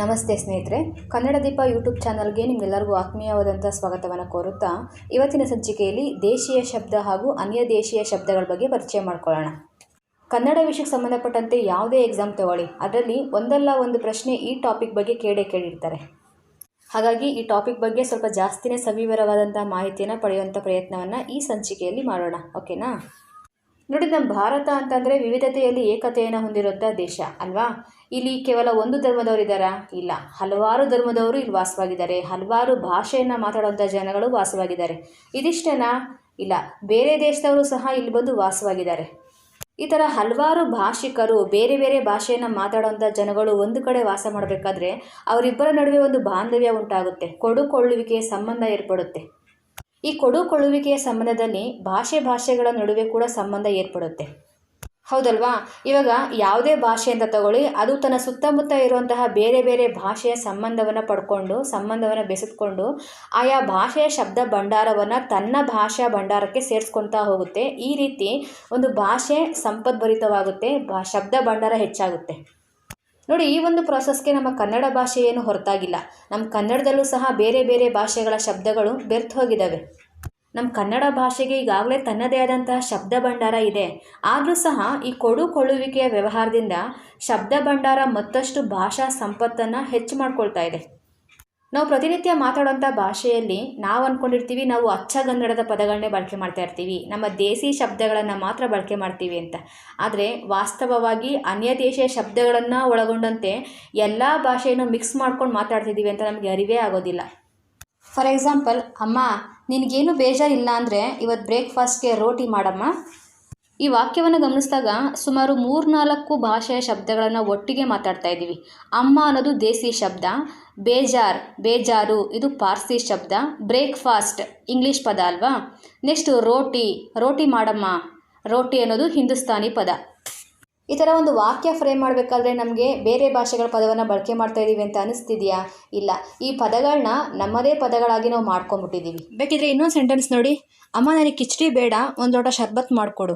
ನಮಸ್ತೆ ಸ್ನೇಹಿತರೆ, ಕನ್ನಡ ದೀಪ ಯೂಟ್ಯೂಬ್ ಚಾನಲ್ಗೆ ನಿಮಗೆಲ್ಲರಿಗೂ ಆತ್ಮೀಯವಾದಂಥ ಸ್ವಾಗತವನ್ನು ಕೋರುತ್ತಾ, ಇವತ್ತಿನ ಸಂಚಿಕೆಯಲ್ಲಿ ದೇಶೀಯ ಶಬ್ದ ಹಾಗೂ ಅನ್ಯ ದೇಶೀಯ ಶಬ್ದಗಳ ಬಗ್ಗೆ ಪರಿಚಯ ಮಾಡ್ಕೊಳ್ಳೋಣ. ಕನ್ನಡ ವಿಷಯಕ್ಕೆ ಸಂಬಂಧಪಟ್ಟಂತೆ ಯಾವುದೇ ಎಕ್ಸಾಮ್ ತಗೊಳ್ಳಿ, ಅದರಲ್ಲಿ ಒಂದಲ್ಲ ಒಂದು ಪ್ರಶ್ನೆ ಈ ಟಾಪಿಕ್ ಬಗ್ಗೆ ಕೇಳೇ ಕೇಳಿರ್ತಾರೆ. ಹಾಗಾಗಿ ಈ ಟಾಪಿಕ್ ಬಗ್ಗೆ ಸ್ವಲ್ಪ ಜಾಸ್ತಿನೇ ಸವಿವರವಾದಂಥ ಮಾಹಿತಿಯನ್ನು ಪಡೆಯುವಂಥ ಪ್ರಯತ್ನವನ್ನು ಈ ಸಂಚಿಕೆಯಲ್ಲಿ ಮಾಡೋಣ, ಓಕೆನಾ? ನೋಡಿ, ನಮ್ಮ ಭಾರತ ಅಂತಂದರೆ ವಿವಿಧತೆಯಲ್ಲಿ ಏಕತೆಯನ್ನು ಹೊಂದಿರುವಂಥ ದೇಶ, ಅಲ್ವಾ? ಇಲ್ಲಿ ಕೇವಲ ಒಂದು ಧರ್ಮದವರಿದ್ದಾರಾ ಇಲ್ಲ. ಹಲವಾರು ಧರ್ಮದವರು ಇಲ್ಲಿ ವಾಸವಾಗಿದ್ದಾರೆ. ಹಲವಾರು ಭಾಷೆಯನ್ನು ಮಾತಾಡುವಂಥ ಜನಗಳು ವಾಸವಾಗಿದ್ದಾರೆ. ಇದಿಷ್ಟೇನಾ? ಇಲ್ಲ. ಬೇರೆ ದೇಶದವರು ಸಹ ಇಲ್ಲಿ ಬಂದು ವಾಸವಾಗಿದ್ದಾರೆ. ಈ ಥರ ಹಲವಾರು ಭಾಷಿಕರು, ಬೇರೆ ಬೇರೆ ಭಾಷೆಯನ್ನು ಮಾತಾಡುವಂಥ ಜನಗಳು ಒಂದು ಕಡೆ ವಾಸ ಮಾಡಬೇಕಾದ್ರೆ ಅವರಿಬ್ಬರ ನಡುವೆ ಒಂದು ಬಾಂಧವ್ಯ ಉಂಟಾಗುತ್ತೆ. ಕೊಡುಕೊಳ್ಳುವಿಕೆಯ ಸಂಬಂಧ ಏರ್ಪಡುತ್ತೆ. ಈ ಕೊಡುಕೊಳ್ಳುವಿಕೆಯ ಸಂಬಂಧದಲ್ಲಿ ಭಾಷೆ ಭಾಷೆಗಳ ನಡುವೆ ಕೂಡ ಸಂಬಂಧ ಏರ್ಪಡುತ್ತೆ. ಹೌದಲ್ವಾ? ಇವಾಗ ಯಾವುದೇ ಭಾಷೆ ಅಂತ ತಗೊಳ್ಳಿ, ಅದು ತನ್ನ ಸುತ್ತಮುತ್ತ ಇರುವಂತಹ ಬೇರೆ ಬೇರೆ ಭಾಷೆಯ ಸಂಬಂಧವನ್ನು ಪಡ್ಕೊಂಡು, ಸಂಬಂಧವನ್ನು ಬೆಸೆದುಕೊಂಡು ಆಯಾ ಭಾಷೆಯ ಶಬ್ದ ಭಂಡಾರವನ್ನು ತನ್ನ ಭಾಷಾ ಭಂಡಾರಕ್ಕೆ ಸೇರಿಸ್ಕೊಳ್ತಾ ಹೋಗುತ್ತೆ. ಈ ರೀತಿ ಒಂದು ಭಾಷೆ ಸಂಪದ್ಭರಿತವಾಗುತ್ತೆ, ಭಾ, ಶಬ್ದ ಭಂಡಾರ ಹೆಚ್ಚಾಗುತ್ತೆ. ನೋಡಿ, ಈ ಒಂದು ಪ್ರಾಸೆಸ್ಗೆ ನಮ್ಮ ಕನ್ನಡ ಭಾಷೆ ಏನು ಹೊರತಾಗಿಲ್ಲ. ನಮ್ಮ ಕನ್ನಡದಲ್ಲೂ ಸಹ ಬೇರೆ ಬೇರೆ ಭಾಷೆಗಳ ಶಬ್ದಗಳು ಬೆರ್ತು ಹೋಗಿದ್ದಾವೆ ನಮ್ಮ ಕನ್ನಡ ಭಾಷೆಗೆ ಈಗಾಗಲೇ ತನ್ನದೇ ಆದಂತಹ ಶಬ್ದ ಭಂಡಾರ ಇದೆ. ಆದರೂ ಸಹ ಈ ಕೊಡು ಕೊಳ್ಳುವಿಕೆಯ ವ್ಯವಹಾರದಿಂದ ಶಬ್ದ ಭಂಡಾರ ಮತ್ತಷ್ಟು ಭಾಷಾ ಸಂಪತ್ತನ್ನು ಹೆಚ್ಚು ಮಾಡ್ಕೊಳ್ತಾ ಇದೆ. ನಾವು ಪ್ರತಿನಿತ್ಯ ಮಾತಾಡೋಂಥ ಭಾಷೆಯಲ್ಲಿ ನಾವು ಅಂದ್ಕೊಂಡಿರ್ತೀವಿ ನಾವು ಅಚ್ಚಗನ್ನಡದ ಪದಗಳನ್ನೇ ಬಳಕೆ ಮಾಡ್ತಾ ಇರ್ತೀವಿ. ನಮ್ಮ ದೇಸಿ ಶಬ್ದಗಳನ್ನು ಮಾತ್ರ ಬಳಕೆ ಮಾಡ್ತೀವಿ ಅಂತ. ಆದರೆ ವಾಸ್ತವವಾಗಿ ಅನ್ಯ ದೇಶೀಯ ಶಬ್ದಗಳನ್ನು ಒಳಗೊಂಡಂತೆ ಎಲ್ಲ ಭಾಷೆಯನ್ನು ಮಿಕ್ಸ್ ಮಾಡ್ಕೊಂಡು ಮಾತಾಡ್ತಿದ್ದೀವಿ ಅಂತ ನಮಗೆ ಅರಿವೇ ಆಗೋದಿಲ್ಲ. ಫಾರ್ ಎಕ್ಸಾಂಪಲ್, ಅಮ್ಮ ನಿನಗೇನು ಬೇಜಾರಿಲ್ಲ ಅಂದರೆ ಇವತ್ತು ಬ್ರೇಕ್ಫಾಸ್ಟ್ಗೆ ರೋಟಿ ಮಾಡಮ್ಮ. ಈ ವಾಕ್ಯವನ್ನು ಗಮನಿಸಿದಾಗ ಸುಮಾರು ಮೂರ್ನಾಲ್ಕು ಭಾಷೆಯ ಶಬ್ದಗಳನ್ನು ಒಟ್ಟಿಗೆ ಮಾತಾಡ್ತಾ ಇದ್ದೀವಿ. ಅಮ್ಮ ಅನ್ನೋದು ದೇಸಿ ಶಬ್ದ, ಬೇಜಾರ್, ಬೇಜಾರು, ಇದು ಪಾರ್ಸಿ ಶಬ್ದ, ಬ್ರೇಕ್ಫಾಸ್ಟ್, ಇಂಗ್ಲೀಷ್ ಪದ ಅಲ್ವಾ? ನೆಕ್ಸ್ಟು ರೋಟಿ ರೋಟಿ ಮಾಡಮ್ಮ. ರೋಟಿ ಅನ್ನೋದು ಹಿಂದೂಸ್ತಾನಿ ಪದ. ಈ ಥರ ಒಂದು ವಾಕ್ಯ ಫ್ರೇಮ್ ಮಾಡಬೇಕಾದ್ರೆ ನಮಗೆ ಬೇರೆ ಭಾಷೆಗಳ ಪದವನ್ನು ಬಳಕೆ ಮಾಡ್ತಾ ಇದ್ದೀವಿ ಅಂತ ಅನಿಸ್ತಿದೆಯಾ? ಇಲ್ಲ. ಈ ಪದಗಳನ್ನ ನಮ್ಮದೇ ಪದಗಳಾಗಿ ನಾವು ಮಾಡ್ಕೊಂಬಿಟ್ಟಿದ್ದೀವಿ ಬೇಕಿದ್ರೆ ಇನ್ನೊಂದು ಸೆಂಟೆನ್ಸ್ ನೋಡಿ. ಅಮ್ಮ, ನನಗೆ ಕಿಚಡಿ ಬೇಡ, ಒಂದು ಲೋಟ ಶರ್ಬತ್ ಮಾಡಿಕೊಡು.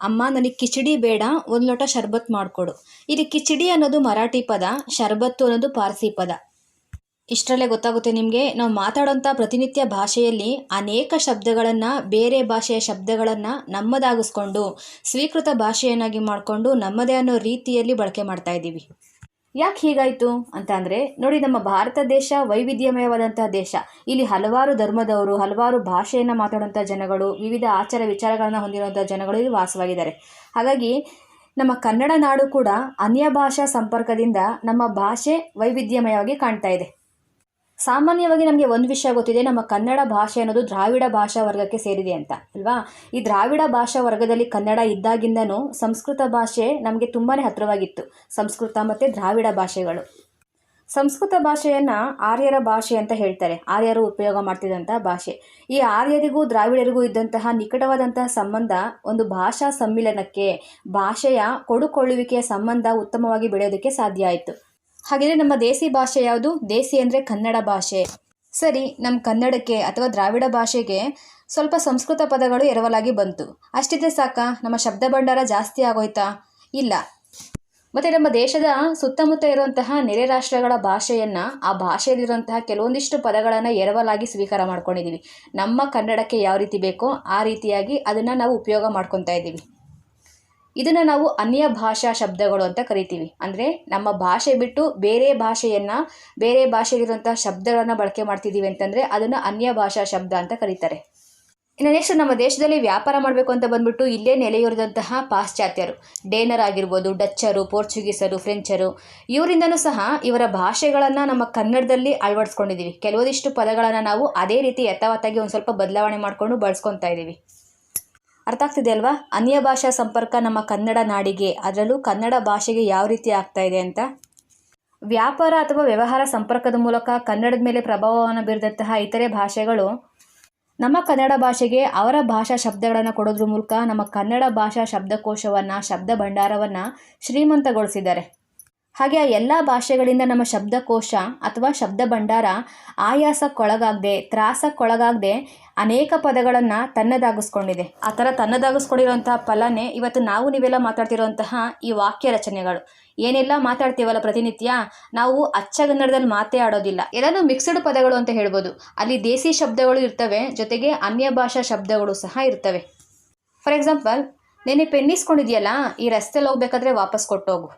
ಅಮ್ಮ, ನನಗೆ ಕಿಚಡಿ ಬೇಡ, ಒಂದು ಲೋಟ ಶರ್ಬತ್ ಮಾಡಿಕೊಡು. ಇಲ್ಲಿ ಕಿಚಡಿ ಅನ್ನೋದು ಮರಾಠಿ ಪದ, ಶರ್ಬತ್ತು ಅನ್ನೋದು ಪಾರ್ಸಿ ಪದ. ಇಷ್ಟರಲ್ಲೇ ಗೊತ್ತಾಗುತ್ತೆ ನಿಮಗೆ, ನಾವು ಮಾತಾಡೋಂಥ ಪ್ರತಿನಿತ್ಯ ಭಾಷೆಯಲ್ಲಿ ಅನೇಕ ಶಬ್ದಗಳನ್ನು, ಬೇರೆ ಭಾಷೆಯ ಶಬ್ದಗಳನ್ನು ನಮ್ಮದಾಗಿಸ್ಕೊಂಡು, ಸ್ವೀಕೃತ ಭಾಷೆಯನ್ನಾಗಿ ಮಾಡಿಕೊಂಡು ನಮ್ಮದೇ ಅನ್ನೋ ರೀತಿಯಲ್ಲಿ ಬಳಕೆ ಮಾಡ್ತಾ ಇದ್ದೀವಿ. ಯಾಕೆ ಹೀಗಾಯಿತು ಅಂತ ಅಂದರೆ, ನೋಡಿ ನಮ್ಮ ಭಾರತ ದೇಶ ವೈವಿಧ್ಯಮಯವಾದಂತಹ ದೇಶ. ಇಲ್ಲಿ ಹಲವಾರು ಧರ್ಮದವರು, ಹಲವಾರು ಭಾಷೆಯನ್ನು ಮಾತಾಡುವಂಥ ಜನಗಳು, ವಿವಿಧ ಆಚಾರ ವಿಚಾರಗಳನ್ನು ಹೊಂದಿರುವಂಥ ಜನಗಳು ಇಲ್ಲಿ ವಾಸವಾಗಿದ್ದಾರೆ. ಹಾಗಾಗಿ, ನಮ್ಮ ಕನ್ನಡ ನಾಡು ಕೂಡ ಅನ್ಯ ಭಾಷಾ ಸಂಪರ್ಕದಿಂದ ನಮ್ಮ ಭಾಷೆ ವೈವಿಧ್ಯಮಯವಾಗಿ ಕಾಣ್ತಾ ಇದೆ. ಸಾಮಾನ್ಯವಾಗಿ ನಮಗೆ ಒಂದು ವಿಷಯ ಗೊತ್ತಿದೆ, ನಮ್ಮ ಕನ್ನಡ ಭಾಷೆ ಅನ್ನೋದು ದ್ರಾವಿಡ ಭಾಷಾ ವರ್ಗಕ್ಕೆ ಸೇರಿದೆ ಅಂತ, ಅಲ್ವಾ? ಈ ದ್ರಾವಿಡ ಭಾಷಾ ವರ್ಗದಲ್ಲಿ ಕನ್ನಡ ಇದ್ದಾಗಿಂದನೂ ಸಂಸ್ಕೃತ ಭಾಷೆ ನಮಗೆ ತುಂಬಾ ಹತ್ತಿರವಾಗಿತ್ತು ಸಂಸ್ಕೃತ ಮತ್ತು ದ್ರಾವಿಡ ಭಾಷೆಗಳು. ಸಂಸ್ಕೃತ ಭಾಷೆಯನ್ನು ಆರ್ಯರ ಭಾಷೆ ಅಂತ ಹೇಳ್ತಾರೆ, ಆರ್ಯರು ಉಪಯೋಗ ಮಾಡ್ತಿದ್ದಂಥ ಭಾಷೆ. ಈ ಆರ್ಯರಿಗೂ ದ್ರಾವಿಡರಿಗೂ ಇದ್ದಂತಹ ನಿಕಟವಾದಂತಹ ಸಂಬಂಧ ಒಂದು ಭಾಷಾ ಸಮ್ಮಿಲನಕ್ಕೆ, ಭಾಷೆಯ ಕೊಡುಕೊಳ್ಳುವಿಕೆಯ ಸಂಬಂಧ ಉತ್ತಮವಾಗಿ ಬೆಳೆಯೋದಕ್ಕೆ ಸಾಧ್ಯ ಆಯಿತು. ಹಾಗೆಯೇ ನಮ್ಮ ದೇಸಿ ಭಾಷೆ ಯಾವುದು? ದೇಸಿ ಅಂದರೆ ಕನ್ನಡ ಭಾಷೆ. ಸರಿ ನಮ್ಮ ಕನ್ನಡಕ್ಕೆ ಅಥವಾ ದ್ರಾವಿಡ ಭಾಷೆಗೆ ಸ್ವಲ್ಪ ಸಂಸ್ಕೃತ ಪದಗಳು ಎರವಲಾಗಿ ಬಂತು. ಅಷ್ಟಿದೆ ಸಾಕ? ನಮ್ಮ ಶಬ್ದ ಭಂಡಾರ ಜಾಸ್ತಿ ಆಗೋಯ್ತಾ? ಇಲ್ಲ. ಮತ್ತು ನಮ್ಮ ದೇಶದ ಸುತ್ತಮುತ್ತ ಇರುವಂತಹ ನೆರೆ ರಾಷ್ಟ್ರಗಳ ಭಾಷೆಯನ್ನು, ಆ ಭಾಷೆಯಲ್ಲಿರುವಂತಹ ಕೆಲವೊಂದಿಷ್ಟು ಪದಗಳನ್ನು ಎರವಲಾಗಿ ಸ್ವೀಕಾರ ಮಾಡ್ಕೊಂಡಿದ್ದೀವಿ ನಮ್ಮ ಕನ್ನಡಕ್ಕೆ ಯಾವ ರೀತಿ ಬೇಕೋ ಆ ರೀತಿಯಾಗಿ ಅದನ್ನು ನಾವು ಉಪಯೋಗ ಮಾಡ್ಕೊತಾ ಇದ್ದೀವಿ ಇದನ್ನು ನಾವು ಅನ್ಯ ಭಾಷಾ ಶಬ್ದಗಳು ಅಂತ ಕರಿತೀವಿ. ಅಂದರೆ ನಮ್ಮ ಭಾಷೆ ಬಿಟ್ಟು ಬೇರೆ ಭಾಷೆಯನ್ನು, ಬೇರೆ ಭಾಷೆಯಲ್ಲಿರುವಂಥ ಶಬ್ದಗಳನ್ನು ಬಳಕೆ ಮಾಡ್ತಿದ್ದೀವಿ ಅಂತಂದರೆ ಅದನ್ನು ಅನ್ಯ ಭಾಷಾ ಶಬ್ದ ಅಂತ ಕರೀತಾರೆ. ಇನ್ನು ನೆಕ್ಸ್ಟ್ ನಮ್ಮ ದೇಶದಲ್ಲಿ ವ್ಯಾಪಾರ ಮಾಡಬೇಕು ಅಂತ ಬಂದ್ಬಿಟ್ಟು ಇಲ್ಲೇ ನೆಲೆಯೂರಿದಂತಹ ಪಾಶ್ಚಾತ್ಯರು, ಡೇನರ್ ಆಗಿರ್ಬೋದು, ಡಚ್ಚರು, ಪೋರ್ಚುಗೀಸರು, ಫ್ರೆಂಚರು, ಇವರಿಂದನೂ ಸಹ ಇವರ ಭಾಷೆಗಳನ್ನು ನಮ್ಮ ಕನ್ನಡದಲ್ಲಿ ಅಳವಡಿಸ್ಕೊಂಡಿದ್ದೀವಿ ಕೆಲವೊಂದಿಷ್ಟು ಪದಗಳನ್ನು ನಾವು ಅದೇ ರೀತಿ ಯಥಾವತ್ತಾಗಿ ಒಂದು ಸ್ವಲ್ಪ ಬದಲಾವಣೆ ಮಾಡಿಕೊಂಡು ಬಳಸ್ಕೊತಾ ಇದ್ದೀವಿ ಅರ್ಥ ಆಗ್ತಿದೆ ಅಲ್ವಾ ಅನ್ಯ ಭಾಷಾ ಸಂಪರ್ಕ ನಮ್ಮ ಕನ್ನಡ ನಾಡಿಗೆ. ಅದರಲ್ಲೂ ಕನ್ನಡ ಭಾಷೆಗೆ ಯಾವ ರೀತಿ ಆಗ್ತಾ ಇದೆ ಅಂತ? ವ್ಯಾಪಾರ ಅಥವಾ ವ್ಯವಹಾರ ಸಂಪರ್ಕದ ಮೂಲಕ ಕನ್ನಡದ ಮೇಲೆ ಪ್ರಭಾವವನ್ನು ಬೀರಿದಂತಹ ಇತರೆ ಭಾಷೆಗಳು ನಮ್ಮ ಕನ್ನಡ ಭಾಷೆಗೆ ಅವರ ಭಾಷಾ ಶಬ್ದಗಳನ್ನು ಕೊಡೋದ್ರ ಮೂಲಕ ನಮ್ಮ ಕನ್ನಡ ಭಾಷಾ ಶಬ್ದಕೋಶವನ್ನು, ಶಬ್ದ ಭಂಡಾರವನ್ನು ಶ್ರೀಮಂತಗೊಳಿಸಿದ್ದಾರೆ. ಹಾಗೆ ಆ ಎಲ್ಲ ಭಾಷೆಗಳಿಂದ ನಮ್ಮ ಶಬ್ದಕೋಶ ಅಥವಾ ಶಬ್ದ ಭಂಡಾರ ಆಯಾಸಕ್ಕೊಳಗಾಗದೆ, ತ್ರಾಸಕ್ಕೊಳಗಾಗದೆ ಅನೇಕ ಪದಗಳನ್ನು ತನ್ನದಾಗಿಸ್ಕೊಂಡಿದೆ. ಆ ಥರ ತನ್ನದಾಗಿಸ್ಕೊಂಡಿರುವಂತಹ ಫಲನೇ ಇವತ್ತು ನಾವು ನೀವೆಲ್ಲ ಮಾತಾಡ್ತಿರುವಂತಹ ಈ ವಾಕ್ಯ ರಚನೆಗಳು. ಏನೆಲ್ಲ ಮಾತಾಡ್ತೀವಲ್ಲ ಪ್ರತಿನಿತ್ಯ? ನಾವು ಅಚ್ಚಗನ್ನಡದಲ್ಲಿ ಮಾತೇ ಆಡೋದಿಲ್ಲ. ಎಲ್ಲಾನು ಮಿಕ್ಸ್ಡ್ ಪದಗಳು ಅಂತ ಹೇಳ್ಬೋದು. ಅಲ್ಲಿ ದೇಸಿ ಶಬ್ದಗಳು ಇರ್ತವೆ, ಜೊತೆಗೆ ಅನ್ಯ ಭಾಷಾ ಶಬ್ದಗಳು ಸಹ ಇರ್ತವೆ. ಫಾರ್ ಎಕ್ಸಾಂಪಲ್ ನೆನ್ನೆ ಪೆನ್ ಇಸ್ಕೊಂಡಿದ್ಯಲ್ಲ, ಈ ರಸ್ತೆಲಿ ಹೋಗ್ಬೇಕಾದ್ರೆ ವಾಪಸ್ ಕೊಟ್ಟೋಗು.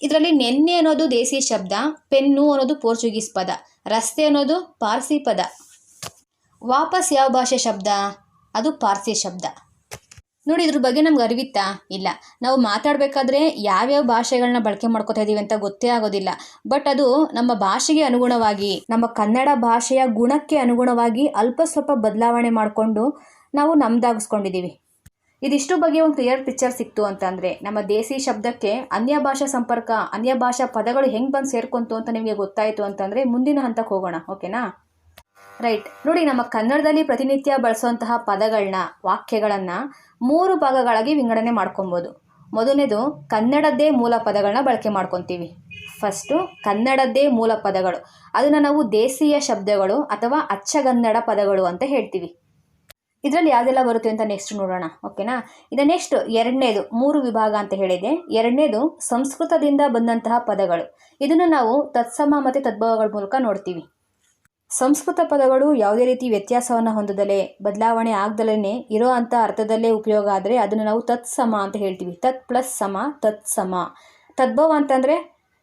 ಇದರಲ್ಲಿ ನೆನ್ನೆ ಅನ್ನೋದು ದೇಸಿ ಶಬ್ದ, ಪೆನ್ನು ಅನ್ನೋದು ಪೋರ್ಚುಗೀಸ್ ಪದ, ರಸ್ತೆ ಅನ್ನೋದು ಪಾರ್ಸಿ ಪದ. ವಾಪಸ್ ಯಾವ ಭಾಷೆ ಶಬ್ದ? ಅದು ಪಾರ್ಸಿ ಶಬ್ದ. ನೋಡಿ, ಇದ್ರ ಬಗ್ಗೆ ನಮ್ಗೆ ಅರಿವಿತ್ತಾ? ಇಲ್ಲ. ನಾವು ಮಾತಾಡಬೇಕಾದ್ರೆ ಯಾವ್ಯಾವ ಭಾಷೆಗಳನ್ನ ಬಳಕೆ ಮಾಡ್ಕೋತಾ ಇದ್ದೀವಿ ಅಂತ ಗೊತ್ತೇ ಆಗೋದಿಲ್ಲ. ಬಟ್ ಅದು ನಮ್ಮ ಭಾಷೆಗೆ ಅನುಗುಣವಾಗಿ, ನಮ್ಮ ಕನ್ನಡ ಭಾಷೆಯ ಗುಣಕ್ಕೆ ಅನುಗುಣವಾಗಿ ಅಲ್ಪ ಸ್ವಲ್ಪ ಬದಲಾವಣೆ ಮಾಡಿಕೊಂಡು ನಾವು ನಮ್ದಾಗಿಸ್ಕೊಂಡಿದ್ದೀವಿ ಇದಿಷ್ಟು ಬಗ್ಗೆ ಒಂದು ಕ್ಲಿಯರ್ ಪಿಕ್ಚರ್ ಸಿಕ್ತು ಅಂತಂದರೆ, ನಮ್ಮ ದೇಸಿ ಶಬ್ದಕ್ಕೆ ಅನ್ಯ ಭಾಷಾ ಸಂಪರ್ಕ, ಅನ್ಯ ಭಾಷಾ ಪದಗಳು ಹೆಂಗೆ ಬಂದು ಸೇರ್ಕೊಂತು ಅಂತ ನಿಮಗೆ ಗೊತ್ತಾಯಿತು ಅಂತಂದರೆ ಮುಂದಿನ ಹಂತಕ್ಕೆ ಹೋಗೋಣ. ಓಕೆನಾ? ರೈಟ್. ನೋಡಿ, ನಮ್ಮ ಕನ್ನಡದಲ್ಲಿ ಪ್ರತಿನಿತ್ಯ ಬಳಸುವಂತಹ ಪದಗಳನ್ನ ವಾಕ್ಯಗಳನ್ನು ಮೂರು ಭಾಗಗಳಾಗಿ ವಿಂಗಡಣೆ ಮಾಡ್ಕೊಬೋದು. ಮೊದಲನೇದು, ಕನ್ನಡದ್ದೇ ಮೂಲ ಪದಗಳನ್ನ ಬಳಕೆ ಮಾಡ್ಕೊತೀವಿ. ಫಸ್ಟು ಕನ್ನಡದ್ದೇ ಮೂಲ ಪದಗಳು. ಅದನ್ನು ನಾವು ದೇಸೀಯ ಶಬ್ದಗಳು ಅಥವಾ ಅಚ್ಚಗನ್ನಡ ಪದಗಳು ಅಂತ ಹೇಳ್ತೀವಿ. ಇದರಲ್ಲಿ ಯಾವುದೆಲ್ಲ ಬರುತ್ತೆ ಅಂತ ನೆಕ್ಸ್ಟ್ ನೋಡೋಣ ಓಕೆನಾ ಇದು ನೆಕ್ಸ್ಟ್ ಎರಡನೇದು, ಮೂರು ವಿಭಾಗ ಅಂತ ಹೇಳಿದೆ. ಎರಡನೇದು, ಸಂಸ್ಕೃತದಿಂದ ಬಂದಂತಹ ಪದಗಳು. ಇದನ್ನು ನಾವು ತತ್ಸಮ ಮತ್ತು ತದ್ಭವಗಳ ಮೂಲಕ ನೋಡ್ತೀವಿ. ಸಂಸ್ಕೃತ ಪದಗಳು ಯಾವುದೇ ರೀತಿ ವ್ಯತ್ಯಾಸವನ್ನು ಹೊಂದದಲೇ, ಬದಲಾವಣೆ ಆಗ್ದಲೇ ಇರೋ ಅಂಥ ಅರ್ಥದಲ್ಲೇ ಉಪಯೋಗ ಆದರೆ ಅದನ್ನು ನಾವು ತತ್ಸಮ ಅಂತ ಹೇಳ್ತೀವಿ. ತತ್ ಪ್ಲಸ್ ಸಮ ತತ್ಸಮ ತದ್ಭವ ಅಂತಂದರೆ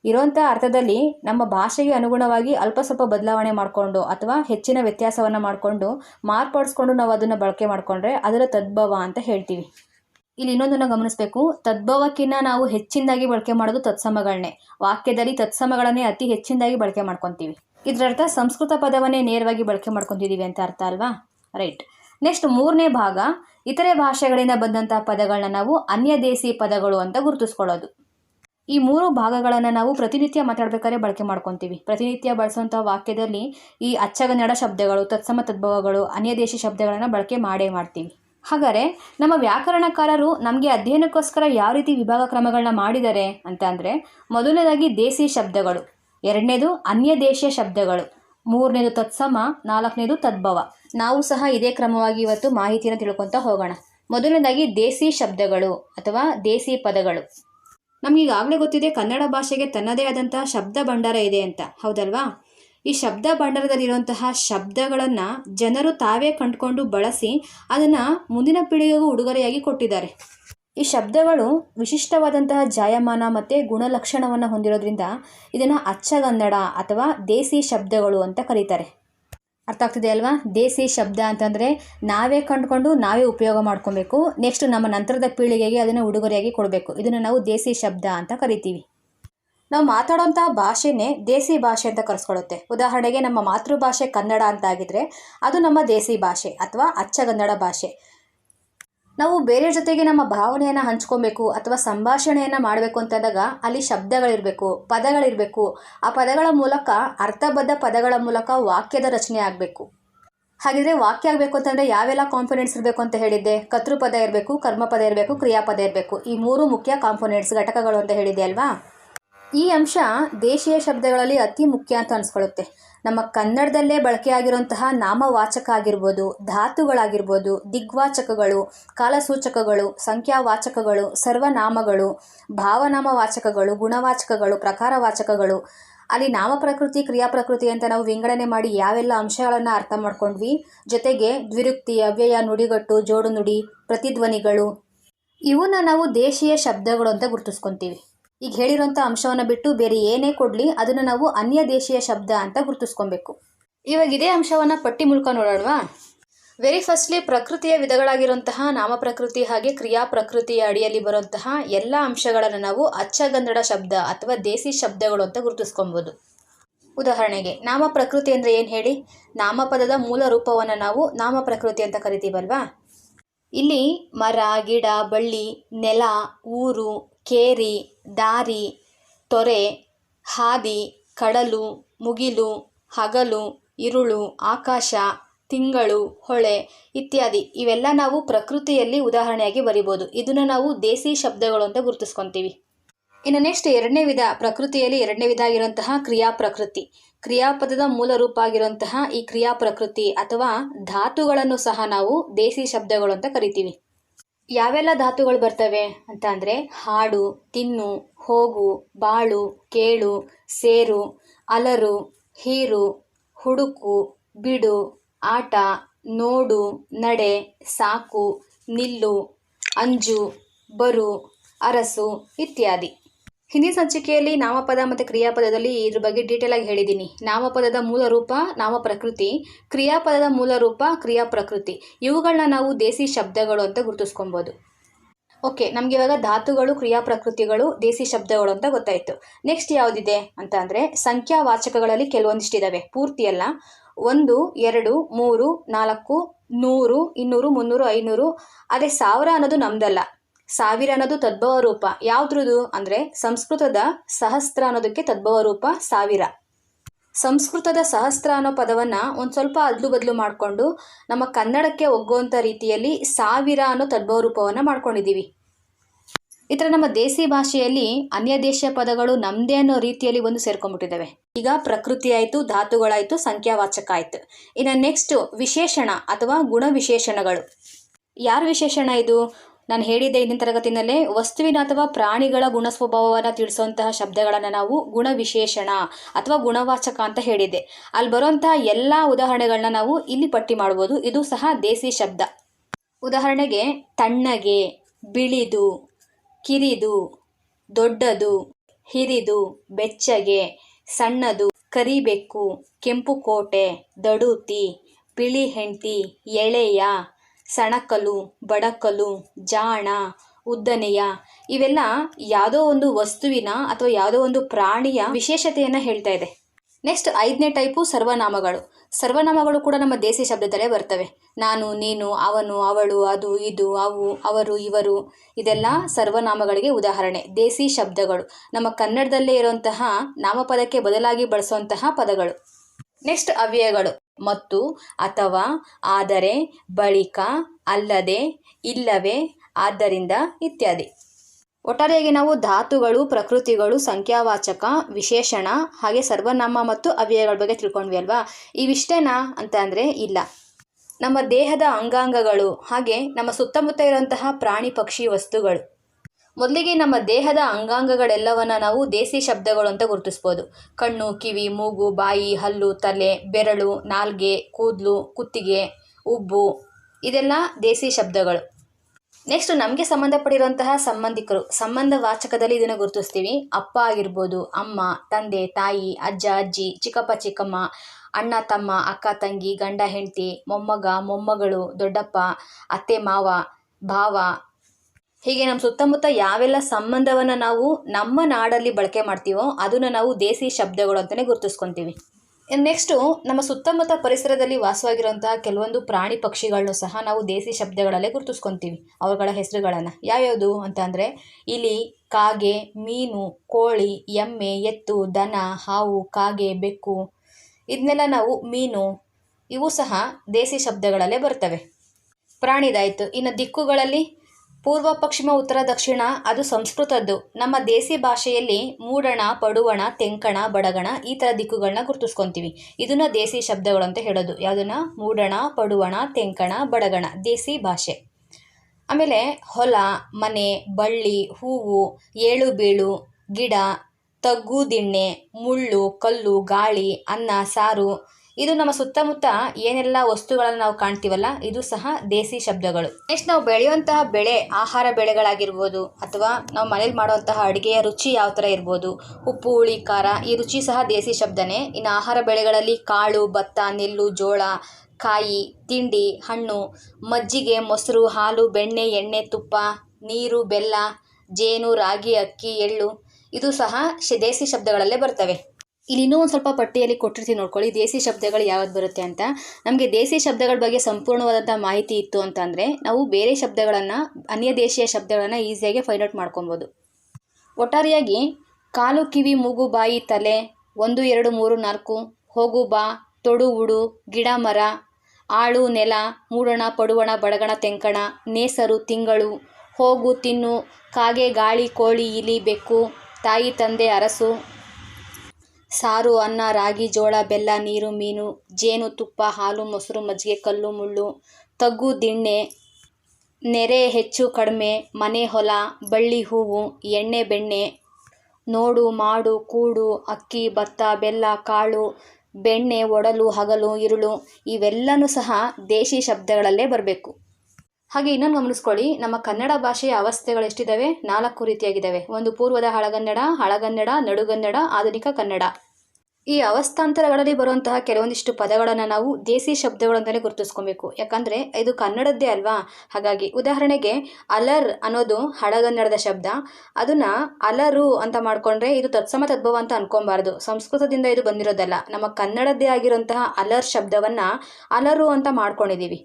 ಇರೋಂಥ ಅರ್ಥದಲ್ಲಿ ನಮ್ಮ ಭಾಷೆಗೆ ಅನುಗುಣವಾಗಿ ಅಲ್ಪ ಸ್ವಲ್ಪ ಬದಲಾವಣೆ ಮಾಡಿಕೊಂಡು ಅಥವಾ ಹೆಚ್ಚಿನ ವ್ಯತ್ಯಾಸವನ್ನು ಮಾಡಿಕೊಂಡು ಮಾರ್ಪಡಿಸ್ಕೊಂಡು ನಾವು ಅದನ್ನು ಬಳಕೆ ಮಾಡಿಕೊಂಡ್ರೆ ಅದರ ತದ್ಭವ ಅಂತ ಹೇಳ್ತೀವಿ. ಇಲ್ಲಿ ಇನ್ನೊಂದನ್ನು ಗಮನಿಸಬೇಕು. ತದ್ಭವಕ್ಕಿಂತ ನಾವು ಹೆಚ್ಚಿನದಾಗಿ ಬಳಕೆ ಮಾಡೋದು ತತ್ಸಮಗಳನ್ನೇ ವಾಕ್ಯದಲ್ಲಿ ತತ್ಸಮಗಳನ್ನೇ ಅತಿ ಹೆಚ್ಚಿನದಾಗಿ ಬಳಕೆ ಮಾಡ್ಕೊತೀವಿ. ಇದರರ್ಥ ಸಂಸ್ಕೃತ ಪದವನ್ನೇ ನೇರವಾಗಿ ಬಳಕೆ ಮಾಡ್ಕೊತಿದ್ದೀವಿ ಅಂತ ಅರ್ಥ ಅಲ್ವಾ? ರೈಟ್ ನೆಕ್ಸ್ಟ್ ಮೂರನೇ ಭಾಗ, ಇತರೆ ಭಾಷೆಗಳಿಂದ ಬಂದಂಥ ಪದಗಳನ್ನ ನಾವು ಅನ್ಯ ದೇಸಿ ಪದಗಳು ಅಂತ ಗುರುತಿಸ್ಕೊಳ್ಳೋದು. ಈ ಮೂರು ಭಾಗಗಳನ್ನು ನಾವು ಪ್ರತಿನಿತ್ಯ ಮಾತಾಡ್ಬೇಕಾದ್ರೆ ಬಳಕೆ ಮಾಡ್ಕೊತೀವಿ. ಪ್ರತಿನಿತ್ಯ ಬಳಸುವಂಥ ವಾಕ್ಯದಲ್ಲಿ ಈ ಅಚ್ಚಗನ್ನಡ ಶಬ್ದಗಳು, ತತ್ಸಮ ತದ್ಭವಗಳು ಅನ್ಯದೇಶಿ ಶಬ್ದಗಳನ್ನು ಬಳಕೆ ಮಾಡೇ ಮಾಡ್ತೀವಿ. ಹಾಗಾದರೆ ನಮ್ಮ ವ್ಯಾಕರಣಕಾರರು ನಮಗೆ ಅಧ್ಯಯನಕ್ಕೋಸ್ಕರ ಯಾವ ರೀತಿ ವಿಭಾಗ ಕ್ರಮಗಳನ್ನ ಮಾಡಿದ್ದಾರೆ ಅಂತ ಅಂದರೆ ಮೊದಲನೇದಾಗಿ ದೇಸಿ ಶಬ್ದಗಳು. ಎರಡನೇದು ಅನ್ಯ ದೇಶೀಯ ಶಬ್ದಗಳು. ಮೂರನೇದು ತತ್ಸಮ, ನಾಲ್ಕನೇದು ತದ್ಭವ. ನಾವು ಸಹ ಇದೇ ಕ್ರಮವಾಗಿ ಇವತ್ತು ಮಾಹಿತಿಯನ್ನು ತಿಳ್ಕೊತಾ ಹೋಗೋಣ. ಮೊದಲನೇದಾಗಿ ದೇಸಿ ಶಬ್ದಗಳು ಅಥವಾ ದೇಸಿ ಪದಗಳು. ನಮಗೀಗಾಗಲೇ ಗೊತ್ತಿದೆ ಕನ್ನಡ ಭಾಷೆಗೆ ತನ್ನದೇ ಆದಂತಹ ಶಬ್ದ ಭಂಡಾರ ಇದೆ ಅಂತ. ಹೌದಲ್ವಾ? ಈ ಶಬ್ದ ಭಂಡಾರದಲ್ಲಿರುವಂತಹ ಶಬ್ದಗಳನ್ನು ಜನರು ತಾವೇ ಕಂಡುಕೊಂಡು ಬಳಸಿ ಅದನ್ನು ಮುಂದಿನ ಪೀಳಿಗೆಗೂ ಉಡುಗೊರೆಯಾಗಿ ಕೊಟ್ಟಿದ್ದಾರೆ. ಈ ಶಬ್ದಗಳು ವಿಶಿಷ್ಟವಾದಂತಹ ಜಾಯಮಾನ ಮತ್ತು ಗುಣಲಕ್ಷಣವನ್ನು ಹೊಂದಿರೋದ್ರಿಂದ ಇದನ್ನು ಅಚ್ಚಗನ್ನಡ ಅಥವಾ ದೇಸಿ ಶಬ್ದಗಳು ಅಂತ ಕರೀತಾರೆ. ಅರ್ಥ ಆಗ್ತಿದೆ ಅಲ್ವಾ? ದೇಸಿ ಶಬ್ದ ಅಂತಂದರೆ ನಾವೇ ಕಂಡುಕೊಂಡು ನಾವೇ ಉಪಯೋಗ ಮಾಡ್ಕೊಬೇಕು. ನೆಕ್ಸ್ಟ್ ನಮ್ಮ ನಂತರದ ಪೀಳಿಗೆಗೆ ಅದನ್ನು ಉಡುಗೊರೆಯಾಗಿ ಕೊಡಬೇಕು. ಇದನ್ನು ನಾವು ದೇಸಿ ಶಬ್ದ ಅಂತ ಕರಿತೀವಿ. ನಾವು ಮಾತಾಡೋಂಥ ಭಾಷೆನೇ ದೇಸಿ ಭಾಷೆ ಅಂತ ಕರೆಸ್ಕೊಳ್ಳುತ್ತೆ ಉದಾಹರಣೆಗೆ ನಮ್ಮ ಮಾತೃಭಾಷೆ ಕನ್ನಡ ಅಂತ ಆಗಿದ್ರೆ ಅದು ನಮ್ಮ ದೇಸಿ ಭಾಷೆ ಅಥವಾ ಅಚ್ಚಗನ್ನಡ ಭಾಷೆ. ನಾವು ಬೇರೆ ಜೊತೆಗೆ ನಮ್ಮ ಭಾವನೆಯನ್ನು ಹಂಚ್ಕೊಬೇಕು ಅಥವಾ ಸಂಭಾಷಣೆಯನ್ನು ಮಾಡಬೇಕು ಅಂತಂದಾಗ ಅಲ್ಲಿ ಶಬ್ದಗಳಿರಬೇಕು, ಪದಗಳಿರಬೇಕು. ಆ ಪದಗಳ ಮೂಲಕ ಅರ್ಥಬದ್ಧ ಪದಗಳ ಮೂಲಕ ವಾಕ್ಯದ ರಚನೆ ಆಗಬೇಕು. ಹಾಗಿದ್ರೆ ವಾಕ್ಯ ಆಗಬೇಕು ಅಂತಂದರೆ ಯಾವೆಲ್ಲ ಕಾಂಪೊನೆಂಟ್ಸ್ ಇರಬೇಕು ಅಂತ ಹೇಳಿದ್ದೆ? ಕರ್ತೃಪದ ಇರಬೇಕು ಕರ್ಮಪದ ಇರಬೇಕು ಕ್ರಿಯಾಪದ ಇರಬೇಕು. ಈ ಮೂರು ಮುಖ್ಯ ಕಾಂಪೊನೆಂಟ್ಸ್ ಘಟಕಗಳು ಅಂತ ಹೇಳಿದೆ ಅಲ್ವಾ? ಈ ಅಂಶ ದೇಶೀಯ ಶಬ್ದಗಳಲ್ಲಿ ಅತಿ ಮುಖ್ಯ ಅಂತ ಅನಿಸ್ಕೊಳ್ಳುತ್ತೆ. ನಮ್ಮ ಕನ್ನಡದಲ್ಲೇ ಬಳಕೆಯಾಗಿರುವಂತಹ ನಾಮವಾಚಕ ಆಗಿರ್ಬೋದು ಧಾತುಗಳಾಗಿರ್ಬೋದು, ದಿಗ್ವಾಚಕಗಳು, ಕಾಲಸೂಚಕಗಳು, ಸಂಖ್ಯಾವಾಚಕಗಳು, ಸರ್ವನಾಮಗಳು, ಭಾವನಾಮವಾಚಕಗಳು, ಗುಣವಾಚಕಗಳು, ಪ್ರಕಾರವಾಚಕಗಳು. ಅಲ್ಲಿ ನಾಮ ಪ್ರಕೃತಿ, ಕ್ರಿಯಾ ಪ್ರಕೃತಿ ಅಂತ ನಾವು ವಿಂಗಡಣೆ ಮಾಡಿ ಯಾವೆಲ್ಲ ಅಂಶಗಳನ್ನು ಅರ್ಥ ಮಾಡ್ಕೊಂಡ್ವಿ. ಜೊತೆಗೆ ದ್ವಿರುಕ್ತಿ, ಅವ್ಯಯ, ನುಡಿಗಟ್ಟು ಜೋಡು ನುಡಿ ಪ್ರತಿಧ್ವನಿಗಳು, ಇವನ್ನ ನಾವು ದೇಶೀಯ ಶಬ್ದಗಳು ಅಂತ ಗುರುತಿಸ್ಕೊತೀವಿ. ಈಗ ಹೇಳಿರೋಂಥ ಅಂಶವನ್ನು ಬಿಟ್ಟು ಬೇರೆ ಏನೇ ಕೊಡಲಿ, ಅದನ್ನು ನಾವು ಅನ್ಯ ದೇಶೀಯ ಶಬ್ದ ಅಂತ ಗುರುತಿಸ್ಕೊಬೇಕು. ಇವಾಗ ಇದೇ ಅಂಶವನ್ನು ಪಟ್ಟಿ ಮೂಲಕ ನೋಡೋಣವಾ? ವೆರಿ ಫಸ್ಟ್ಲಿ ಪ್ರಕೃತಿಯ ವಿಧಗಳಾಗಿರುವಂತಹ ನಾಮ ಪ್ರಕೃತಿ ಹಾಗೆ ಕ್ರಿಯಾ ಪ್ರಕೃತಿಯ ಅಡಿಯಲ್ಲಿ ಬರುವಂತಹ ಎಲ್ಲ ಅಂಶಗಳನ್ನು ನಾವು ಅಚ್ಚಗನ್ನಡ ಶಬ್ದ ಅಥವಾ ದೇಸಿ ಶಬ್ದಗಳು ಅಂತ ಗುರುತಿಸ್ಕೊಬೋದು. ಉದಾಹರಣೆಗೆ ನಾಮ ಪ್ರಕೃತಿ ಅಂದರೆ ಏನು ಹೇಳಿ? ನಾಮಪದದ ಮೂಲ ರೂಪವನ್ನು ನಾವು ನಾಮ ಪ್ರಕೃತಿ ಅಂತ ಕರಿತೀವಲ್ವಾ? ಇಲ್ಲಿ ಮರ, ಗಿಡ, ಬಳ್ಳಿ, ನೆಲ, ಊರು ಕೇರಿ, ದಾರಿ, ತೊರೆ, ಹಾದಿ, ಕಡಲು, ಮುಗಿಲು, ಹಗಲು, ಇರುಳು, ಆಕಾಶ, ತಿಂಗಳು, ಹೊಳೆ ಇತ್ಯಾದಿ. ಇವೆಲ್ಲ ನಾವು ಪ್ರಕೃತಿಯಲ್ಲಿ ಉದಾಹರಣೆಯಾಗಿ ಬರಿಬೋದು. ಇದನ್ನು ನಾವು ದೇಸಿ ಶಬ್ದಗಳು ಅಂತ ಗುರುತಿಸ್ಕೊತೀವಿ. ಇನ್ನು ನೆಕ್ಸ್ಟ್ ಎರಡನೇ ವಿಧ, ಪ್ರಕೃತಿಯಲ್ಲಿ ಎರಡನೇ ವಿಧ ಆಗಿರುವಂತಹ ಕ್ರಿಯಾ ಪ್ರಕೃತಿ. ಕ್ರಿಯಾಪದದ ಮೂಲ ರೂಪ ಆಗಿರುವಂತಹ ಈ ಕ್ರಿಯಾ ಪ್ರಕೃತಿ ಅಥವಾ ಧಾತುಗಳನ್ನು ಸಹ ನಾವು ದೇಸಿ ಶಬ್ದಗಳು ಅಂತ ಕರಿತೀವಿ. ಯಾವೆಲ್ಲ ಧಾತುಗಳು ಬರ್ತವೆ ಅಂತ ಅಂದರೆ ಹಾಡು, ತಿನ್ನು, ಹೋಗು, ಬಾಳು, ಕೇಳು, ಸೇರು, ಅಲರು, ಹೀರು, ಹುಡುಕು, ಬಿಡು, ಆಟ, ನೋಡು, ನಡೆ, ಸಾಕು, ನಿಲ್ಲು, ಅಂಜು, ಬರು, ಅರಸು ಇತ್ಯಾದಿ. ಹಿಂದಿನ ಸಂಚಿಕೆಯಲ್ಲಿ ನಾಮಪದ ಮತ್ತು ಕ್ರಿಯಾಪದದಲ್ಲಿ ಇದ್ರ ಬಗ್ಗೆ ಡೀಟೇಲ್ ಆಗಿ ಹೇಳಿದ್ದೀನಿ. ನಾಮಪದದ ಮೂಲ ರೂಪ, ನಾಮ ಪ್ರಕೃತಿ, ಕ್ರಿಯಾಪದದ ಮೂಲ ರೂಪ, ಕ್ರಿಯಾ ಪ್ರಕೃತಿ. ಇವುಗಳನ್ನ ನಾವು ದೇಸಿ ಶಬ್ದಗಳು ಅಂತ ಗುರುತಿಸ್ಕೊಬೋದು. ಓಕೆ ನಮಗೆ ಇವಾಗ ಧಾತುಗಳು, ಕ್ರಿಯಾ ಪ್ರಕೃತಿಗಳು, ದೇಸಿ ಶಬ್ದಗಳು ಅಂತ ಗೊತ್ತಾಯಿತು. ನೆಕ್ಸ್ಟ್ ಯಾವುದಿದೆ ಅಂತ ಅಂದರೆ ಸಂಖ್ಯಾವಾಚಕಗಳಲ್ಲಿ ಕೆಲವೊಂದಿಷ್ಟಿದ್ದಾವೆ ಪೂರ್ತಿ ಅಲ್ಲ. ಒಂದು, ಎರಡು, ಮೂರು, ನಾಲ್ಕು, ನೂರು, ಇನ್ನೂರು, ಮುನ್ನೂರು, ಐನೂರು. ಅದೇ ಸಾವಿರ ಅನ್ನೋದು ನಮ್ದಲ್ಲ. ಸಾವಿರ ಅನ್ನೋದು ತದ್ಭವ ರೂಪ. ಯಾವ್ದ್ರದ್ದು ಅಂದರೆ ಸಂಸ್ಕೃತದ ಸಹಸ್ರ ಅನ್ನೋದಕ್ಕೆ ತದ್ಭವ ರೂಪ ಸಾವಿರ. ಸಂಸ್ಕೃತದ ಸಹಸ್ರ ಅನ್ನೋ ಪದವನ್ನು ಒಂದು ಸ್ವಲ್ಪ ಅದ್ಲು ಬದಲು ಮಾಡಿಕೊಂಡು ನಮ್ಮ ಕನ್ನಡಕ್ಕೆ ಒಗ್ಗುವಂಥ ರೀತಿಯಲ್ಲಿ ಸಾವಿರ ಅನ್ನೋ ತದ್ಭವ ರೂಪವನ್ನು ಮಾಡ್ಕೊಂಡಿದ್ದೀವಿ. ಈ ಥರ ನಮ್ಮ ದೇಸಿ ಭಾಷೆಯಲ್ಲಿ ಅನ್ಯ ದೇಶೀಯ ಪದಗಳು ನಮ್ಮದೇ ಅನ್ನೋ ರೀತಿಯಲ್ಲಿ ಒಂದು ಸೇರ್ಕೊಂಡ್ಬಿಟ್ಟಿದ್ದಾವೆ. ಈಗ ಪ್ರಕೃತಿ ಆಯಿತು, ಧಾತುಗಳಾಯಿತು, ಸಂಖ್ಯಾವಾಚಕ ಆಯಿತು. ಇನ್ನು ನೆಕ್ಸ್ಟು ವಿಶೇಷಣ ಅಥವಾ ಗುಣ ವಿಶೇಷಣಗಳು ಯಾರ ವಿಶೇಷಣ ಇದು? ನಾನು ಹೇಳಿದ್ದೆ ಇಂದಿನ ತರಗತಿನಲ್ಲೇ, ವಸ್ತುವಿನ ಅಥವಾ ಪ್ರಾಣಿಗಳ ಗುಣ ಸ್ವಭಾವವನ್ನು ತಿಳಿಸುವಂತಹ ಶಬ್ದಗಳನ್ನು ನಾವು ಗುಣ ವಿಶೇಷಣ ಅಥವಾ ಗುಣವಾಚಕ ಅಂತ ಹೇಳಿದ್ದೆ. ಅಲ್ಲಿ ಬರುವಂತಹ ಎಲ್ಲ ಉದಾಹರಣೆಗಳನ್ನ ನಾವು ಇಲ್ಲಿ ಪಟ್ಟಿ ಮಾಡ್ಬೋದು. ಇದು ಸಹ ದೇಸಿ ಶಬ್ದ. ಉದಾಹರಣೆಗೆ, ತಣ್ಣಗೆ, ಬಿಳಿದು, ಕಿರಿದು, ದೊಡ್ಡದು, ಹಿರಿದು, ಬೆಚ್ಚಗೆ, ಸಣ್ಣದು, ಕರಿಬೆಕ್ಕು, ಕೆಂಪು ಕೋಟೆ, ದಡುತಿ, ಬಿಳಿ ಹೆಂಡತಿ, ಎಳೆಯ ಸಣಕಲು, ಬಡಕಲು, ಜಾಣ, ಉದ್ದನೆಯ ಇವೆಲ್ಲ ಯಾವುದೋ ಒಂದು ವಸ್ತುವಿನ ಅಥವಾ ಯಾವುದೋ ಒಂದು ಪ್ರಾಣಿಯ ವಿಶೇಷತೆಯನ್ನು ಹೇಳ್ತಾ ಇದೆ. ನೆಕ್ಸ್ಟ್ ಐದನೇ ಟೈಪು ಸರ್ವನಾಮಗಳು. ಸರ್ವನಾಮಗಳು ಕೂಡ ನಮ್ಮ ದೇಸಿ ಶಬ್ದದಲ್ಲೇ ಬರ್ತವೆ. ನಾನು, ನೀನು, ಅವನು, ಅವಳು, ಅದು, ಇದು, ಅವು, ಅವರು, ಇವರು ಇದೆಲ್ಲ ಸರ್ವನಾಮಗಳಿಗೆ ಉದಾಹರಣೆ. ದೇಸಿ ಶಬ್ದಗಳು. ನಮ್ಮ ಕನ್ನಡದಲ್ಲೇ ಇರುವಂತಹ ನಾಮಪದಕ್ಕೆ ಬದಲಾಗಿ ಬಳಸುವಂತಹ ಪದಗಳು. ನೆಕ್ಸ್ಟ್ ಅವ್ಯಯಗಳು. ಮತ್ತು ಅಥವಾ ಆದರೆ ಬಳಿಕ ಅಲ್ಲದೆ ಇಲ್ಲವೇ ಆದ್ದರಿಂದ ಇತ್ಯಾದಿ. ಒಟ್ಟಾರೆಯಾಗಿ ನಾವು ಧಾತುಗಳು, ಪ್ರಕೃತಿಗಳು, ಸಂಖ್ಯಾವಾಚಕ, ವಿಶೇಷಣ ಹಾಗೆ ಸರ್ವನಾಮ ಮತ್ತು ಅವ್ಯಯಗಳ ಬಗ್ಗೆ ತಿಳ್ಕೊಂಡ್ವಿ ಅಲ್ವಾ? ಇವಿಷ್ಟೇನಾ ಅಂತ ಅಂದರೆ ಇಲ್ಲ. ನಮ್ಮ ದೇಹದ ಅಂಗಾಂಗಗಳು ಹಾಗೆ ನಮ್ಮ ಸುತ್ತಮುತ್ತ ಇರುವಂತಹ ಪ್ರಾಣಿ ಪಕ್ಷಿ ವಸ್ತುಗಳು. ಮೊದಲಿಗೆ ನಮ್ಮ ದೇಹದ ಅಂಗಾಂಗಗಳೆಲ್ಲವನ್ನ ನಾವು ದೇಸಿ ಶಬ್ದಗಳು ಅಂತ ಗುರುತಿಸ್ಬೋದು. ಕಣ್ಣು, ಕಿವಿ, ಮೂಗು, ಬಾಯಿ, ಹಲ್ಲು, ತಲೆ, ಬೆರಳು, ನಾಲ್ಗೆ, ಕೂದಲು, ಕುತ್ತಿಗೆ, ಉಬ್ಬು, ಇದೆಲ್ಲ ದೇಸಿ ಶಬ್ದಗಳು. ನೆಕ್ಸ್ಟ್ ನಮಗೆ ಸಂಬಂಧಪಟ್ಟಿರುವಂತಹ ಸಂಬಂಧಿಕರು, ಸಂಬಂಧ ವಾಚಕದಲ್ಲಿ ಇದನ್ನು ಗುರುತಿಸ್ತೀವಿ. ಅಪ್ಪ ಆಗಿರ್ಬೋದು, ಅಮ್ಮ, ತಂದೆ, ತಾಯಿ, ಅಜ್ಜ, ಅಜ್ಜಿ, ಚಿಕ್ಕಪ್ಪ, ಚಿಕ್ಕಮ್ಮ, ಅಣ್ಣ, ತಮ್ಮ, ಅಕ್ಕ, ತಂಗಿ, ಗಂಡ, ಹೆಂಡತಿ, ಮೊಮ್ಮಗ, ಮೊಮ್ಮಗಳು, ದೊಡ್ಡಪ್ಪ, ಅತ್ತೆ, ಮಾವ, ಭಾವ ಹೀಗೆ ನಮ್ಮ ಸುತ್ತಮುತ್ತ ಯಾವೆಲ್ಲ ಸಂಬಂಧವನ್ನು ನಾವು ನಮ್ಮ ನಾಡಲ್ಲಿ ಬಳಕೆ ಮಾಡ್ತೀವೋ ಅದನ್ನು ನಾವು ದೇಸಿ ಶಬ್ದಗಳು ಅಂತಲೇ ಗುರುತಿಸ್ಕೊಂತೀವಿ. ನೆಕ್ಸ್ಟು ನಮ್ಮ ಸುತ್ತಮುತ್ತ ಪರಿಸರದಲ್ಲಿ ವಾಸವಾಗಿರುವಂತಹ ಕೆಲವೊಂದು ಪ್ರಾಣಿ ಪಕ್ಷಿಗಳನ್ನು ಸಹ ನಾವು ದೇಸಿ ಶಬ್ದಗಳಲ್ಲೇ ಗುರುತಿಸ್ಕೊಂತೀವಿ. ಅವುಗಳ ಹೆಸರುಗಳನ್ನು. ಯಾವ್ಯಾವುದು ಅಂತ ಅಂದರೆ ಇಲಿ, ಕಾಗೆ, ಮೀನು, ಕೋಳಿ, ಎಮ್ಮೆ, ಎತ್ತು, ದನ, ಹಾವು, ಕಾಗೆ, ಬೆಕ್ಕು ಇದನ್ನೆಲ್ಲ ನಾವು ಮೀನು ಇವು ಸಹ ದೇಸಿ ಶಬ್ದಗಳಲ್ಲೇ ಬರ್ತವೆ. ಪ್ರಾಣಿದಾಯಿತು. ಇನ್ನು ದಿಕ್ಕುಗಳಲ್ಲಿ ಪೂರ್ವ, ಪಶ್ಚಿಮ, ಉತ್ತರ, ದಕ್ಷಿಣ, ಅದು ಸಂಸ್ಕೃತದ್ದು. ನಮ್ಮ ದೇಸಿ ಭಾಷೆಯಲ್ಲಿ ಮೂಡಣ, ಪಡುವಣ, ತೆಂಕಣ, ಬಡಗಣ ಈ ಥರ ದಿಕ್ಕುಗಳನ್ನ ಗುರುತಿಸ್ಕೊಂತೀವಿ. ಇದನ್ನ ದೇಸಿ ಶಬ್ದಗಳು ಅಂತ ಹೇಳೋದು. ಯಾವುದನ್ನ? ಮೂಡಣ, ಪಡುವಣ, ತೆಂಕಣ, ಬಡಗಣ. ದೇಸಿ ಭಾಷೆ. ಆಮೇಲೆ ಹೊಲ, ಮನೆ, ಬಳ್ಳಿ, ಹೂವು, ಏಳು ಬೀಳು, ಗಿಡ, ತಗ್ಗು, ದಿಣ್ಣೆ, ಮುಳ್ಳು, ಕಲ್ಲು, ಗಾಳಿ, ಅನ್ನ, ಸಾರು ಇದು ನಮ್ಮ ಸುತ್ತಮುತ್ತ ಏನೆಲ್ಲ ವಸ್ತುಗಳನ್ನು ನಾವು ಕಾಣ್ತೀವಲ್ಲ, ಇದು ಸಹ ದೇಸಿ ಶಬ್ದಗಳು. ನೆಕ್ಸ್ಟ್ ನಾವು ಬೆಳೆಯುವಂತಹ ಬೆಳೆ, ಆಹಾರ ಬೆಳೆಗಳಾಗಿರ್ಬೋದು, ಅಥವಾ ನಾವು ಮನೇಲಿ ಮಾಡುವಂತಹ ಅಡುಗೆಯ ರುಚಿ ಯಾವ ಥರ ಇರ್ಬೋದು, ಉಪ್ಪು, ಹುಳಿ, ಖಾರ, ಈ ರುಚಿ ಸಹ ದೇಸಿ ಶಬ್ದನೇ. ಇನ್ನು ಆಹಾರ ಬೆಳೆಗಳಲ್ಲಿ ಕಾಳು, ಭತ್ತ, ನೆಲ್ಲು, ಜೋಳ, ಕಾಯಿ, ತಿಂಡಿ, ಹಣ್ಣು, ಮಜ್ಜಿಗೆ, ಮೊಸರು, ಹಾಲು, ಬೆಣ್ಣೆ, ಎಣ್ಣೆ, ತುಪ್ಪ, ನೀರು, ಬೆಲ್ಲ, ಜೇನು, ರಾಗಿ, ಅಕ್ಕಿ, ಎಳ್ಳು, ಇದು ಸಹ ದೇಸಿ ಶಬ್ದಗಳಲ್ಲೇ ಬರ್ತವೆ. ಇಲ್ಲಿ ಇನ್ನೂ ಒಂದು ಸ್ವಲ್ಪ ಪಟ್ಟಿಯಲ್ಲಿ ಕೊಟ್ಟಿರ್ತೀನಿ ನೋಡ್ಕೊಳ್ಳಿ. ದೇಸಿ ಶಬ್ದಗಳು ಯಾವ್ದು ಬರುತ್ತೆ ಅಂತ. ನಮಗೆ ದೇಸಿ ಶಬ್ದಗಳ ಬಗ್ಗೆ ಸಂಪೂರ್ಣವಾದಂಥ ಮಾಹಿತಿ ಇತ್ತು ಅಂತಂದರೆ, ನಾವು ಬೇರೆ ಶಬ್ದಗಳನ್ನು, ಅನ್ಯ ದೇಶೀಯ ಶಬ್ದಗಳನ್ನು ಈಸಿಯಾಗಿ ಫೈಂಡ್ ಔಟ್ ಮಾಡ್ಕೊಬೋದು. ಒಟ್ಟಾರೆಯಾಗಿ, ಕಾಲು, ಕಿವಿ, ಮೂಗು, ಬಾಯಿ, ತಲೆ, ಒಂದು, ಎರಡು, ಮೂರು, ನಾಲ್ಕು, ಹೋಗು, ಬಾ, ತೊಡು, ಉಡು, ಗಿಡ, ಮರ, ಆಳು, ನೆಲ, ಮೂಡಣ, ಪಡುವಣ, ಬಡಗಣ, ತೆಂಕಣ, ನೇಸರು, ತಿಂಗಳು, ಹೋಗು, ತಿನ್ನು, ಕಾಗೆ, ಗಾಳಿ, ಕೋಳಿ, ಇಲಿ, ಬೆಕ್ಕು, ತಾಯಿ, ತಂದೆ, ಅರಸು ಸಾರು, ಅನ್ನ, ರಾಗಿ, ಜೋಳ, ಬೆಲ್ಲ, ನೀರು, ಮೀನು, ಜೇನು, ತುಪ್ಪ, ಹಾಲು, ಮೊಸರು, ಮಜ್ಜಿಗೆ, ಕಲ್ಲು, ಮುಳ್ಳು, ತಗ್ಗು, ದಿಣ್ಣೆ, ನೆರೆ ಹೆಚ್ಚು ಕಡಿಮೆ, ಮನೆ ಹೊಲ, ಬಳ್ಳಿ ಹೂವು, ಎಣ್ಣೆ, ಬೆಣ್ಣೆ, ನೋಡು, ಮಾಡು, ಕೂಡು, ಅಕ್ಕಿ, ಭತ್ತ, ಬೆಲ್ಲ, ಕಾಳು, ಬೆಣ್ಣೆ, ಒಡಲು, ಹಗಲು ಇರುಳು ಇವೆಲ್ಲನೂ ಸಹ ದೇಶಿ ಶಬ್ದಗಳಲ್ಲೇ ಬರಬೇಕು. ಹಾಗೆ ಇನ್ನೊಂದು ಗಮನಿಸ್ಕೊಳ್ಳಿ, ನಮ್ಮ ಕನ್ನಡ ಭಾಷೆಯ ಅವಸ್ಥೆಗಳು ಎಷ್ಟಿದ್ದಾವೆ ನಾಲ್ಕು ರೀತಿಯಾಗಿದ್ದಾವೆ ಒಂದು ಪೂರ್ವದ ಹಳಗನ್ನಡ ಹಳಗನ್ನಡ, ನಡುಗನ್ನಡ, ಆಧುನಿಕ ಕನ್ನಡ. ಈ ಅವಸ್ಥಾಂತರಗಳಲ್ಲಿ ಬರುವಂತಹ ಕೆಲವೊಂದಿಷ್ಟು ಪದಗಳನ್ನು ನಾವು ದೇಸಿ ಶಬ್ದಗಳಂತಲೇ ಗುರುತಿಸ್ಕೊಬೇಕು. ಯಾಕಂದರೆ ಇದು ಕನ್ನಡದ್ದೇ ಅಲ್ವಾ? ಹಾಗಾಗಿ ಉದಾಹರಣೆಗೆ ಅಲರ್ ಅನ್ನೋದು ಹಳಗನ್ನಡದ ಶಬ್ದ. ಅದನ್ನು ಅಲರು ಅಂತ ಮಾಡಿಕೊಂಡ್ರೆ ಇದು ತತ್ಸಮ ತದ್ಭವ ಅಂತ ಅನ್ಕೊಬಾರ್ದು. ಸಂಸ್ಕೃತದಿಂದ ಇದು ಬಂದಿರೋದಲ್ಲ. ನಮ್ಮ ಕನ್ನಡದ್ದೇ ಆಗಿರುವಂತಹ ಅಲರ್ ಶಬ್ದವನ್ನು ಅಲರು ಅಂತ ಮಾಡ್ಕೊಂಡಿದ್ದೀವಿ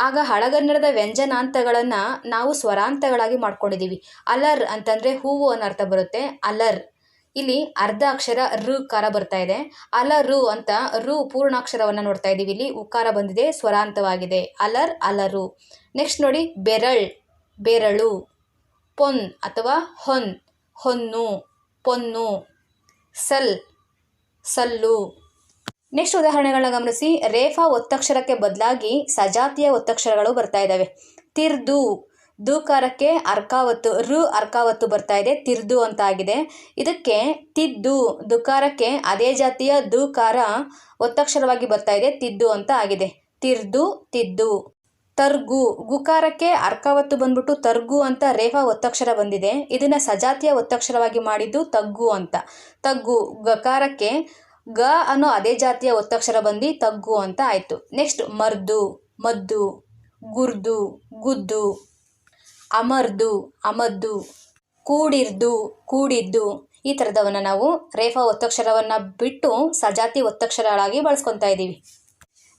ಆಗ ಹಳಗನ್ನಡದ ವ್ಯಂಜನಾಂತಗಳನ್ನು ನಾವು ಸ್ವರಾಂತಗಳಾಗಿ ಮಾಡ್ಕೊಂಡಿದ್ದೀವಿ ಅಲರ್ ಅಂತಂದರೆ ಹೂವು ಅನ್ನೋ ಅರ್ಥ ಬರುತ್ತೆ. ಅಲರ್. ಇಲ್ಲಿ ಅರ್ಧ ಅಕ್ಷರ ಋ ಕಾರ ಬರ್ತಾ ಇದೆ. ಅಲ ರು ಅಂತ ರು ಪೂರ್ಣಾಕ್ಷರವನ್ನು ನೋಡ್ತಾ ಇದ್ದೀವಿ ಇಲ್ಲಿ ಉಕಾರ ಬಂದಿದೆ, ಸ್ವರಾಂತವಾಗಿದೆ. ಅಲರ್, ಅಲರು. ನೆಕ್ಸ್ಟ್ ನೋಡಿ, ಬೆರಳ್, ಬೆರಳು. ಪೊನ್ ಅಥವಾ ಹೊನ್, ಹೊನ್ನು, ಪೊನ್ನು. ಸಲ್, ಸಲ್ಲು. ನೆಕ್ಸ್ಟ್ ಉದಾಹರಣೆಗಳನ್ನ ಗಮನಿಸಿ. ರೇಫಾ ಒತ್ತಕ್ಷರಕ್ಕೆ ಬದಲಾಗಿ ಸಜಾತಿಯ ಒತ್ತಕ್ಷರಗಳು ಬರ್ತಾ ಇದ್ದಾವೆ ತಿರ್ದು. ದೂಕಾರಕ್ಕೆ ಅರ್ಕಾವತ್ತು, ರು ಅರ್ಕಾವತ್ತು ಬರ್ತಾ ಇದೆ, ತಿರ್ದು ಅಂತ ಆಗಿದೆ ಇದಕ್ಕೆ ತಿದ್ದು, ದುಕಾರಕ್ಕೆ ಅದೇ ಜಾತಿಯ ದೂಕಾರ ಒತ್ತಕ್ಷರವಾಗಿ ಬರ್ತಾ ಇದೆ, ತಿದ್ದು ಅಂತ ಆಗಿದೆ. ತಿರ್ದು, ತಿದ್ದು. ತರ್ಗು, ಗುಕಾರಕ್ಕೆ ಅರ್ಕಾವತ್ತು ಬಂದ್ಬಿಟ್ಟು ತರ್ಗು ಅಂತ ರೇಫಾ ಒತ್ತಕ್ಷರ ಬಂದಿದೆ. ಇದನ್ನ ಸಜಾತಿಯ ಒತ್ತಕ್ಷರವಾಗಿ ಮಾಡಿದ್ದು ತಗ್ಗು ಅಂತ. ತಗ್ಗು, ಗಕಾರಕ್ಕೆ ಗ ಅನ್ನೋ ಅದೇ ಜಾತಿಯ ಒತ್ತಕ್ಷರ ಬಂದು ತಗ್ಗು ಅಂತ ಆಯಿತು. ನೆಕ್ಸ್ಟ್ ಮರ್ದು, ಮದ್ದು, ಗುರ್ದು, ಗುದ್ದು. ಅಮರ್ದು, ಅಮದ್ದು, ಕೂಡಿರ್ದು, ಕೂಡಿದ್ದು ಈ ಥರದವನ್ನು ನಾವು ರೇಫಾ ಒತ್ತಕ್ಷರವನ್ನು ಬಿಟ್ಟು ಸಜಾತಿ ಒತ್ತಕ್ಷರಗಳಾಗಿ ಬಳಸ್ಕೊತಾ ಇದ್ದೀವಿ.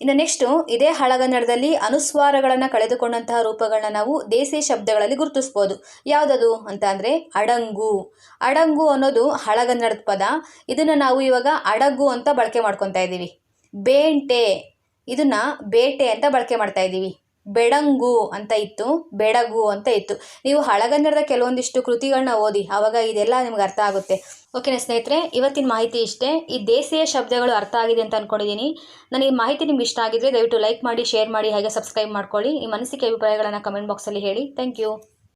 ಇನ್ನು ನೆಕ್ಸ್ಟು ಇದೇ ಹಳಗನ್ನಡದಲ್ಲಿ ಅನುಸ್ವಾರಗಳನ್ನು ಕಳೆದುಕೊಂಡಂತಹ ರೂಪಗಳನ್ನ ನಾವು ದೇಸಿ ಶಬ್ದಗಳಲ್ಲಿ ಗುರುತಿಸ್ಬೋದು. ಯಾವುದದು ಅಂತ ಅಂದರೆ ಅಡಂಗು. ಅಡಂಗು ಅನ್ನೋದು ಹಳಗನ್ನಡದ ಪದ. ಇದನ್ನು ನಾವು ಇವಾಗ ಅಡಗು ಅಂತ ಬಳಕೆ ಮಾಡ್ಕೊತಾ ಇದ್ದೀವಿ. ಬೇಂಟೆ. ಇದನ್ನು ಬೇಟೆ ಅಂತ ಬಳಕೆ ಮಾಡ್ತಾ ಇದ್ದೀವಿ. ಬೆಡಂಗು ಅಂತ ಇತ್ತು, ಬೆಡಗು ಅಂತ ಇತ್ತು. ನೀವು ಹಳಗನ್ನಡದ ಕೆಲವೊಂದಿಷ್ಟು ಕೃತಿಗಳನ್ನ ಓದಿ ಆವಾಗ ಇದೆಲ್ಲ ನಿಮ್ಗೆ ಅರ್ಥ ಆಗುತ್ತೆ. ಓಕೆನಾ ಸ್ನೇಹಿತರೆ, ಇವತ್ತಿನ ಮಾಹಿತಿ ಇಷ್ಟೇ. ಈ ದೇಸಿಯ ಶಬ್ದಗಳು ಅರ್ಥ ಆಗಿದೆ ಅಂತ ಅಂದ್ಕೊಂಡಿದ್ದೀನಿ ನನಗೆ ಮಾಹಿತಿ ನಿಮ್ಗೆ ಇಷ್ಟ ಆಗಿದ್ರೆ ದಯವಿಟ್ಟು ಲೈಕ್ ಮಾಡಿ ಶೇರ್ ಮಾಡಿ, ಹಾಗೆ ಸಬ್ಸ್ಕ್ರೈಬ್ ಮಾಡ್ಕೊಳ್ಳಿ. ಈ ಮನಸ್ಸಿಗೆ ಅಭಿಪ್ರಾಯಗಳನ್ನು ಕಮೆಂಟ್ ಬಾಕ್ಸಲ್ಲಿ ಹೇಳಿ. Thank you